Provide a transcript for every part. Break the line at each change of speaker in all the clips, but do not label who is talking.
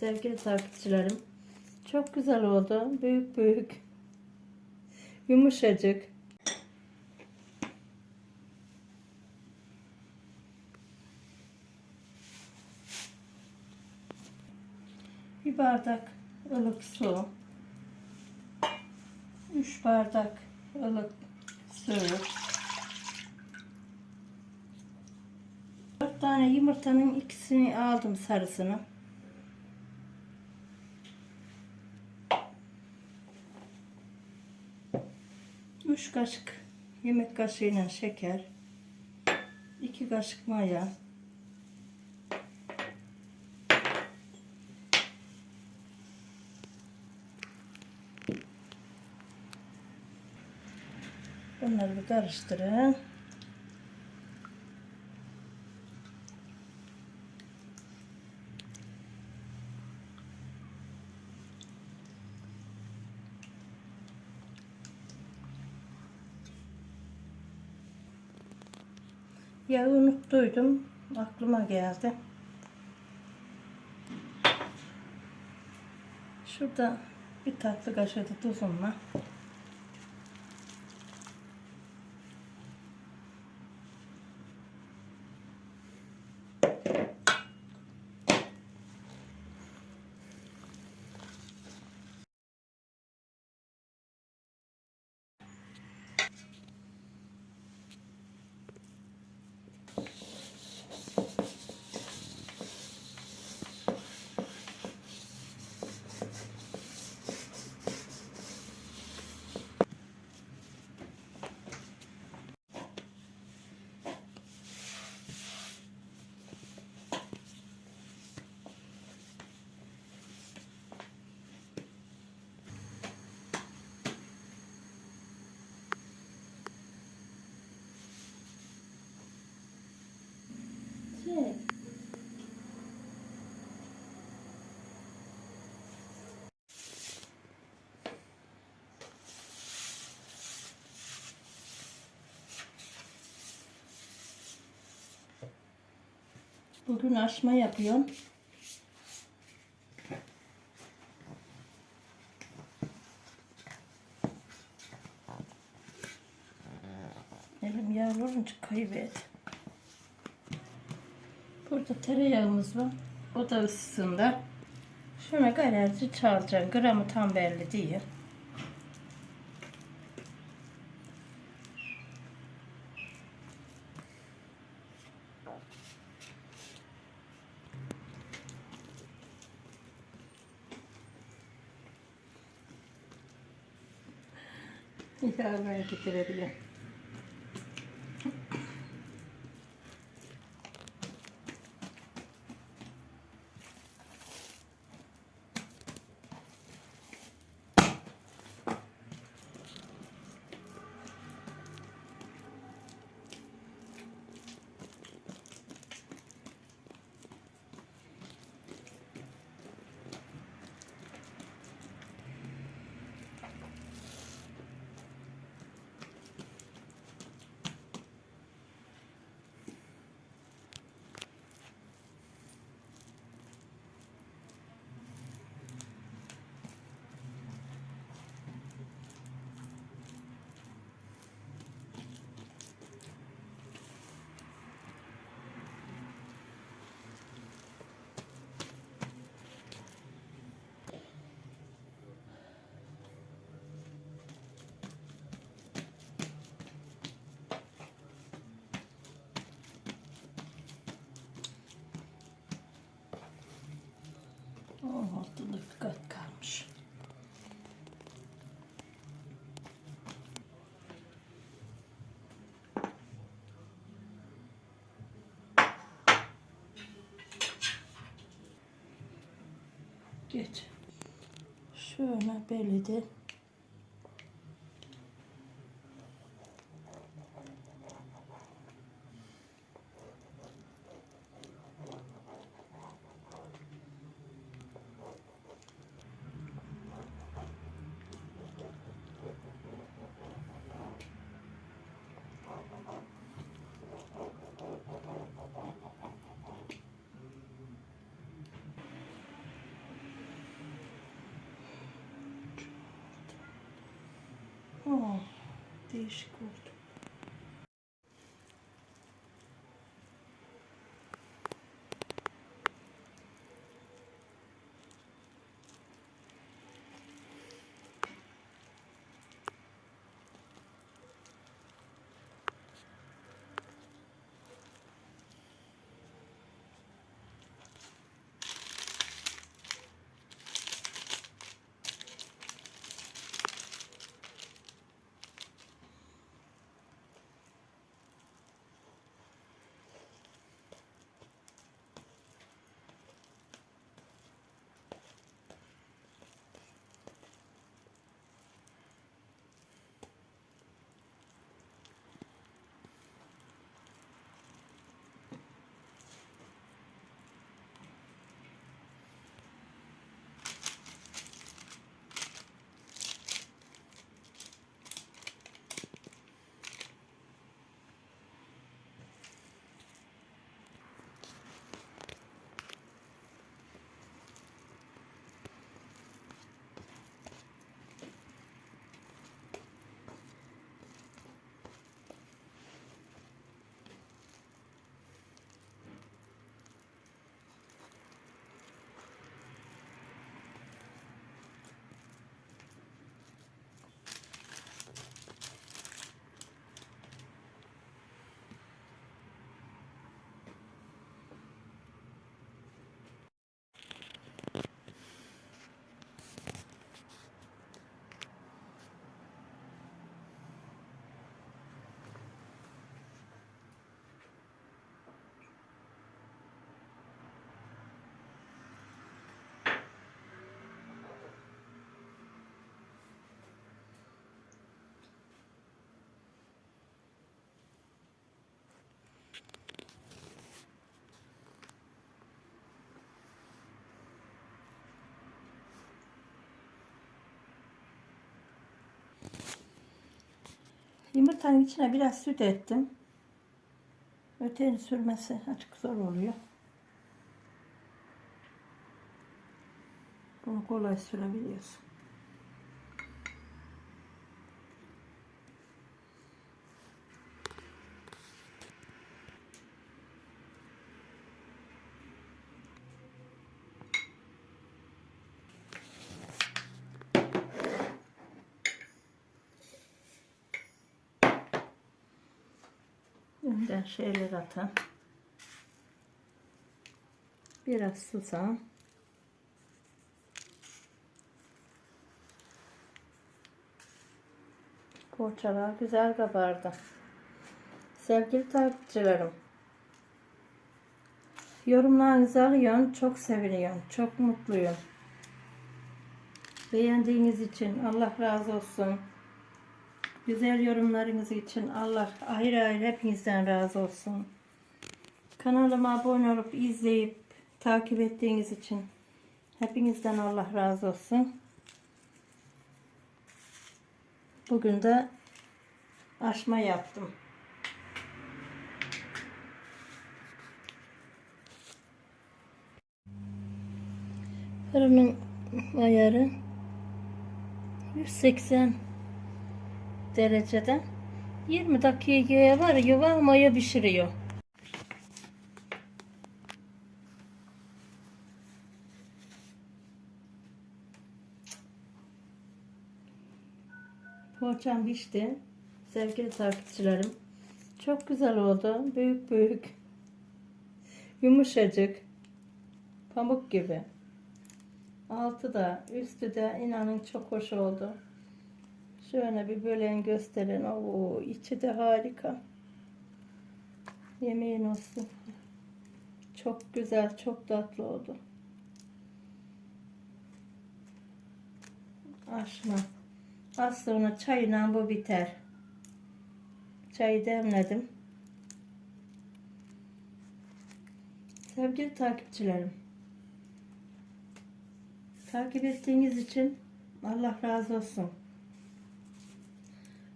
sevgili takipçilerim. Çok güzel oldu. Büyük büyük. Yumuşacık. Bir bardak ılık su. 3 bardak ılık su. 4 tane yumurtanın ikisini aldım sarısını. Üç kaşık yemek kaşığıyla şeker. 2 kaşık maya. Bunları bir karıştırın. Yağı unuttuydum. Aklıma geldi. Şurada bir tatlı kaşığı da tuzum var. Şey, Bugün açma yapıyorum. Elim yağlı olunca kayıverdi. Burada tereyağımız var. O da ısısında. Şuna garajı çalacağım. Gramı tam belli değil. İlave getirebilirim. Oh, altında bir kat kalmış. Geç. Şöyle belli Oh, desculpa. Yumurtanın içine biraz süt ettim. Öteğini sürmesi açık zor oluyor. Bunu kolay sürebiliyorsun. Önden şeyler atan. Biraz susam. Poğaçalar güzel kabardı. Sevgili takipçilerim. Yorumlarınızı alıyorum. Çok seviniyorum. Çok mutluyum. Beğendiğiniz için Allah razı olsun. Güzel yorumlarınız için Allah ayrı ayrı hepinizden razı olsun. Kanalıma abone olup izleyip takip ettiğiniz için hepinizden Allah razı olsun. Bugün de aşma yaptım. Fırının ayarı 180 derecede 20 dakikaya var yuva maya pişiriyor. Poğaçam pişti. Sevgili takipçilerim. Çok güzel oldu. Büyük büyük. Yumuşacık. Pamuk gibi. Altı da üstü de inanın çok hoş oldu. Şöyle bir bölen gösterin. Oo, içi de harika. Yemeğin olsun. Çok güzel, çok tatlı oldu. Aşma. Az sonra çayla bu biter. Çayı demledim. Sevgili takipçilerim. Takip ettiğiniz için Allah razı olsun.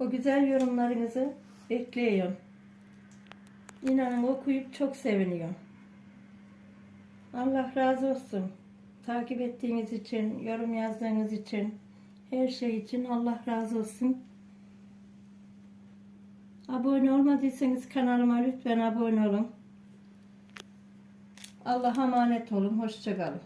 O güzel yorumlarınızı bekliyorum. İnanın okuyup çok seviniyorum. Allah razı olsun. Takip ettiğiniz için, yorum yazdığınız için, her şey için Allah razı olsun. Abone olmadıysanız kanalıma lütfen abone olun. Allah'a emanet olun. Hoşçakalın.